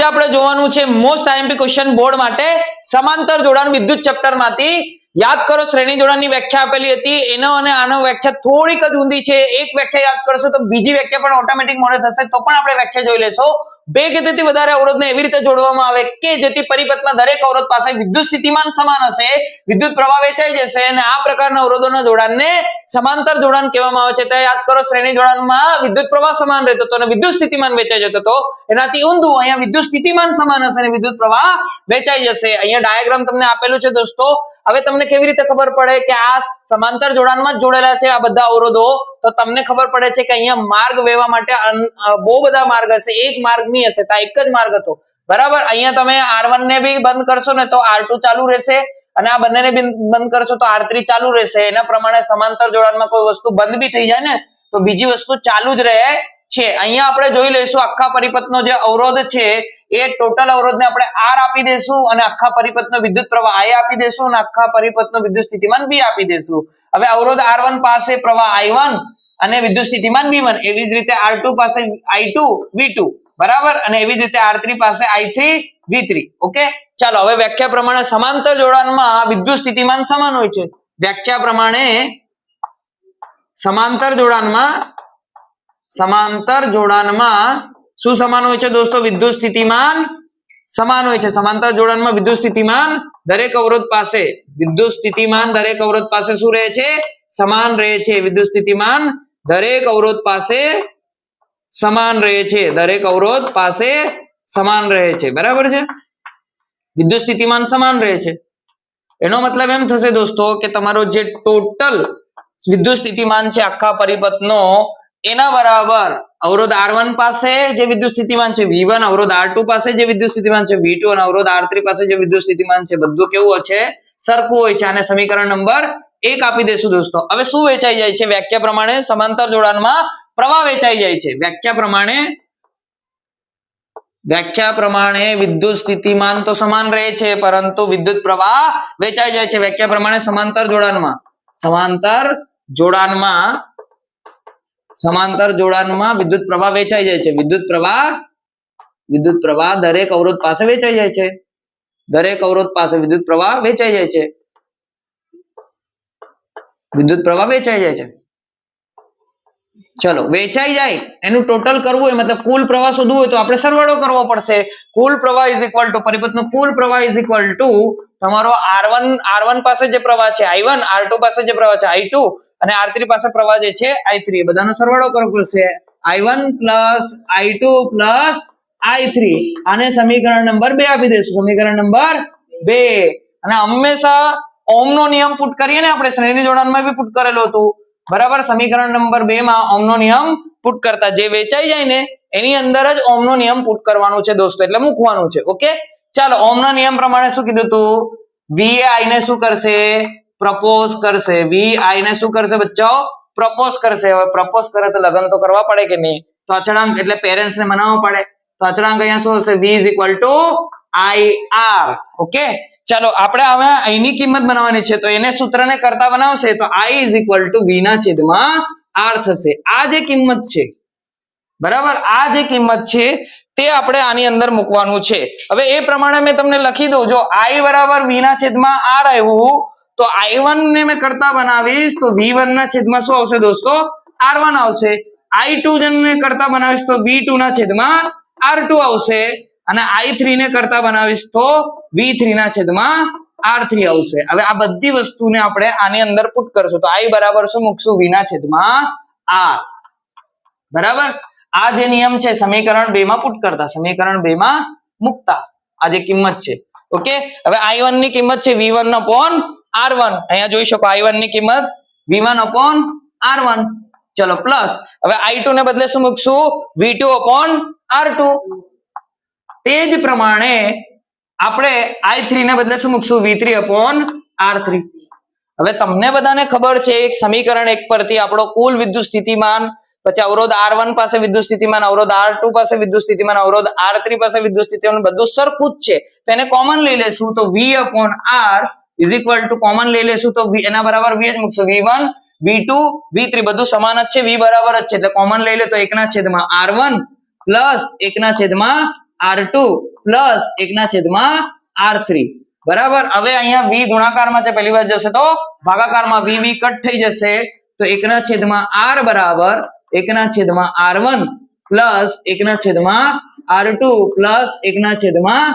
આજે આપણે જોવાનું છે મોસ્ટ આઈએમપી ક્વેશ્ચન બોર્ડ માટે સમાંતર જોડાણ વિદ્યુત ચેપ્ટરમાંથી. યાદ કરો, શ્રેણી જોડાણની વ્યાખ્યા આપેલી હતી. એનો અને આનો વ્યાખ્યા થોડીક જ ઊંધી છે. એક વ્યાખ્યા યાદ કરશો તો બીજી વ્યાખ્યા પણ ઓટોમેટિક મોડે થશે, તો પણ આપણે વ્યાખ્યા જોઈ લેશો. બે કે તેથી વધારે અવરોધને એવી રીતે જોડવામાં આવે કે જેથી પરિપથમાં દરેક અવરોધ પાસે વિદ્યુત સ્થિતિમાન સમાન હશે. વિદ્યુત પ્રવાહ વેચાઈ જશે અને આ પ્રકારના અવરોધોના જોડાણને સમાંતર જોડાણ કહેવામાં આવે છે. તો યાદ કરો, શ્રેણી જોડાણમાં વિદ્યુત પ્રવાહ સમાન રહેતો હતો અને વિદ્યુત સ્થિતિમાન વેચાઈ જતો હતો. એનાથી ઊંધું અહીંયા વિદ્યુત સ્થિતિમાન સમાન હશે અને વિદ્યુત પ્રવાહ વેચાઈ જશે. અહીંયા ડાયાગ્રામ તમને આપેલું છે દોસ્તો. હવે તમને કેવી રીતે ખબર પડે કે આ સમાંતર જોડાણમાં જ જોડેલા છે આ બધા અવરોધો? તો તમને ખબર પડે છે કે અહીંયા માર્ગ વહેવા માટે બહુ બધા માર્ગ હશે. એક માર્ગ નહીં હશે, તો એક જ માર્ગ હતો. બરાબર? અહીંયા તમે આર ને બી બંધ કરશો ને તો આર ચાલુ રહેશે અને આ બંનેને બંધ કરશો તો આર ચાલુ રહેશે. એના પ્રમાણે સમાંતર જોડાણમાં કોઈ વસ્તુ બંધ બી થઈ જાય ને, તો બીજી વસ્તુ ચાલુ જ રહે છે. અહીંયા આપણે જોઈ લઈશું આખા પરિપથનો જે અવરોધ છે એ ટોટલ અવરોધને આપણે આર આપી દઈશું અને આખા પરિપથનો વિદ્યુત પ્રવાહ આઈ આપી દઈશું અને આખા પરિપથનો વિદ્યુત સ્થિતિમાન બી આપી દઈશું. હવે અવરોધ આર પાસે પ્રવાહ આઈ અને વિદ્યુત સ્થિતિમાન બી એવી જ રીતે આર પાસે I2 V2 બરાબર? અને એવી જ રીતે આર પાસે I3 V3 ઓકે ચાલો, હવે વ્યાખ્યા પ્રમાણે સમાંતર જોડાણમાં વિદ્યુત સ્થિતિમાન સમાન હોય છે. વ્યાખ્યા પ્રમાણે સમાંતર જોડાણમાં સમાંતર જોડાણમાં શું સમાન હોય છે દોસ્તો? વિદ્યુત સ્થિતિમાન સમાન હોય છે. સમાંતર જોડાણમાં વિદ્યુત સ્થિતિમાન દરેક અવરોધ પાસે. વિદ્યુત સ્થિતિમાન દરેક અવરોધ પાસે શું રહે છે? સમાન રહે છે. વિદ્યુત સ્થિતિમાન દરેક અવરોધ પાસે સમાન રહે છે. દરેક અવરોધ પાસે સમાન રહે છે. બરાબર છે? વિદ્યુત સ્થિતિમાન સમાન રહે છે. એનો મતલબ એમ થશે દોસ્તો કે તમારો જે ટોટલ વિદ્યુત સ્થિતિમાન છે, આખા પરિપથનો, એના બરાબર અવરોધ R1 પાસે જે વિદ્યુત સ્થિતિમાન છે V1 અવરોધ R2 પાસે જે વિદ્યુત સ્થિતિમાન છે V2 અને અવરોધ R3 પાસે જે વિદ્યુત સ્થિતિમાન છે, બધું કેવું છે? સરખું હોય છે. આને સમીકરણ નંબર એક આપી દેશું દોસ્તો. હવે શું વેચાઈ જાય છે? વ્યાખ્યા પ્રમાણે સમાંતર જોડાણમાં પ્રવાહ વેચાઈ જાય છે. વ્યાખ્યા પ્રમાણે વ્યાખ્યા પ્રમાણે વિદ્યુત સ્થિતિમાન તો સમાન રહે છે, પરંતુ વિદ્યુત પ્રવાહ વેચાઈ જાય છે. વ્યાખ્યા પ્રમાણે સમાંતર જોડાણમાં. સમાંતર જોડાણમાં સમાંતર જોડાણમાં વિદ્યુત પ્રવાહ વેચાઈ જાય છે. વિદ્યુત પ્રવાહ વિદ્યુત પ્રવાહ દરેક અવરોધ પાસે વેચાઈ જાય છે. દરેક અવરોધ પાસે વિદ્યુત પ્રવાહ વેચાઈ જાય છે. વિદ્યુત પ્રવાહ વેચાઈ જાય છે. ચલો, વેચાઈ જાય, એનું ટોટલ કરવું હોય, મતલબ કુલ પ્રવાહ શોધવું હોય તો આપણે સરવાળો કરવો પડશે. કુલ પ્રવાહ ઇઝ ઇક્વલ ટુ પરિપથનો કુલ પ્રવાહ ઇઝ ઇક્વલ ટુ તમારો R1 R1 પાસે જે પ્રવાહ છે I1 R2 પાસે જે પ્રવાહ છે I2 અને R3 પાસે પ્રવાહ જે છે આઈ થ્રી બધાનો સરવાળો કરવો પડશે I1 plus I2 plus I three આને સમીકરણ નંબર બે આપી દઈશું. સમીકરણ નંબર બે. અને હંમેશા ઓમનો નિયમ પુટ કરીએ ને આપણે શ્રેણી જોડાણમાં બી પુટ કરેલું હતું. બરાબર? સમીકરણ નંબર બે માં ઓમનો નિયમ પુટ કરતા. જે વેચાઈ જાય ને, એની અંદર જ ઓમનો નિયમ પુટ કરવાનું છે દોસ્તો. એટલે મૂકવાનું છે. ઓકે? ચાલો ઓમનો નિયમ પ્રમાણે શું કીધું તું? વી આઈ ને શું કરશે? પ્રપોઝ કરશે. વી આઈ ને શું કરશે બચ્ચાઓ પ્રપોઝ કરશે. હવે પ્રપોઝ કરે તો લગ્ન તો કરવા પડે કે નહીં? તો અચળાંક એટલે પેરેન્ટ્સ ને મનાવવો પડે. તો અચળાંક અહીંયા શું હશે? V is equal to I R okay ચાલો, આપણે હવે અહીંની કિંમત બનાવવાની છે. તો એને સૂત્રને કરતા બનાવશે તો I is equal to V ના છેદમાં આર થશે. આ જે કિંમત છે, બરાબર? આ જે કિંમત છે, તે આપણે આની અંદર મૂકવાનું છે. હવે એ પ્રમાણે મેં તમને લખી દઉં. જો આઈ બરાબર વી ના છેદમાં આર આવ્યું તો i1 ને મેં કરતા બનાવીશ તો v1 ના છેદમાં શું આવશે દોસ્તો? R1 આવશે. I2 ને કરતા બનાવીશ તો v2 ના છેદમાં r2 આવશે. અને i3 ને કરતા બનાવીશ તો v3 ના છેદમાં r3 આવશે. હવે આ બધી વસ્તુને આપણે આની અંદર પુટ કરશું. તો i બરાબર શું મૂકશું? V ના છેદમાં r. બરાબર? આ જે નિયમ છે, સમીકરણ બે માં પુટ કરતા. સમીકરણ બે માં મુકતા. આ જે કિંમત છે. ઓકે? હવે I1 ની કિંમત છે V1 upon R1 અહીંયા જોઈ શકો આઈ વનની કિંમત. V1 upon R1 ચલો પ્લસ હવે I2 ને બદલે શું મૂકશું? V two upon R two તે જ પ્રમાણે આપણે આઈ થ્રી ને બદલે શું મૂકશું? V three upon R three હવે તમને બધાને ખબર છે, એક સમીકરણ એક પરથી આપણો કુલ વિદ્યુત સ્થિતિમાન, પછી અવરોધ આર વન પાસે વિદ્યુત સ્થિતિમાન, અવરોધ આર ટુ પાસે વિદ્યુત સ્થિતિમાન, અવરોધ R3 પાસે વિદ્યુત સ્થિતિમાન, બધું સરખું જ છે. તો એને કોમન લઈ લેશું. તો V upon R is equal to common લઈ લેશું તો એના બરાબર V જ મૂકશું. V1 V2 V3 બધું સમાન જ છે. V બરાબર જ છે. એટલે કોમન લઈ લે તો એકના છેદમાં R1 પ્લસ એકના છેદમાં આર ટુ પ્લસ એકના છેદમાં આર થ્રી બરાબર? હવે અહીંયા વી ગુણાકારમાં છે. પહેલી વાર જશે તો ભાગાકારમાં વી વી કટ થઈ જશે. તો એકના છેદમાં આર બરાબર એકના છેદમાં આર વન પ્લસ એકના છેદમાં આર ટુ પ્લસ એકના છેદમાં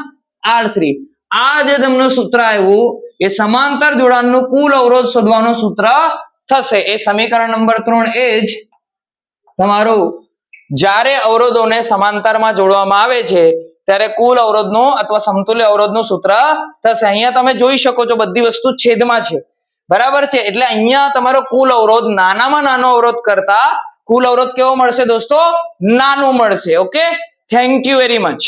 આર થ્રી આ જે તમને સૂત્ર આવ્યું એ સમાંતર જોડાણનું કુલ અવરોધ શોધવાનું સૂત્ર થશે. એ સમીકરણ નંબર ત્રણ એ જ તમારું જ્યારે અવરોધોને સમાંતરમાં જોડવામાં આવે છે, ત્યારે કુલ અવરોધનું અથવા સમતુલ્ય અવરોધનું સૂત્ર થશે. અહીંયા તમે જોઈ શકો છો બધી વસ્તુ છેદમાં છે. બરાબર છે? એટલે અહીંયા તમારો કુલ અવરોધ નાનામાં નાનો અવરોધ કરતા કુલ અવરોધ કેવો મળશે દોસ્તો? નાનો મળશે. Okay? Thank you very much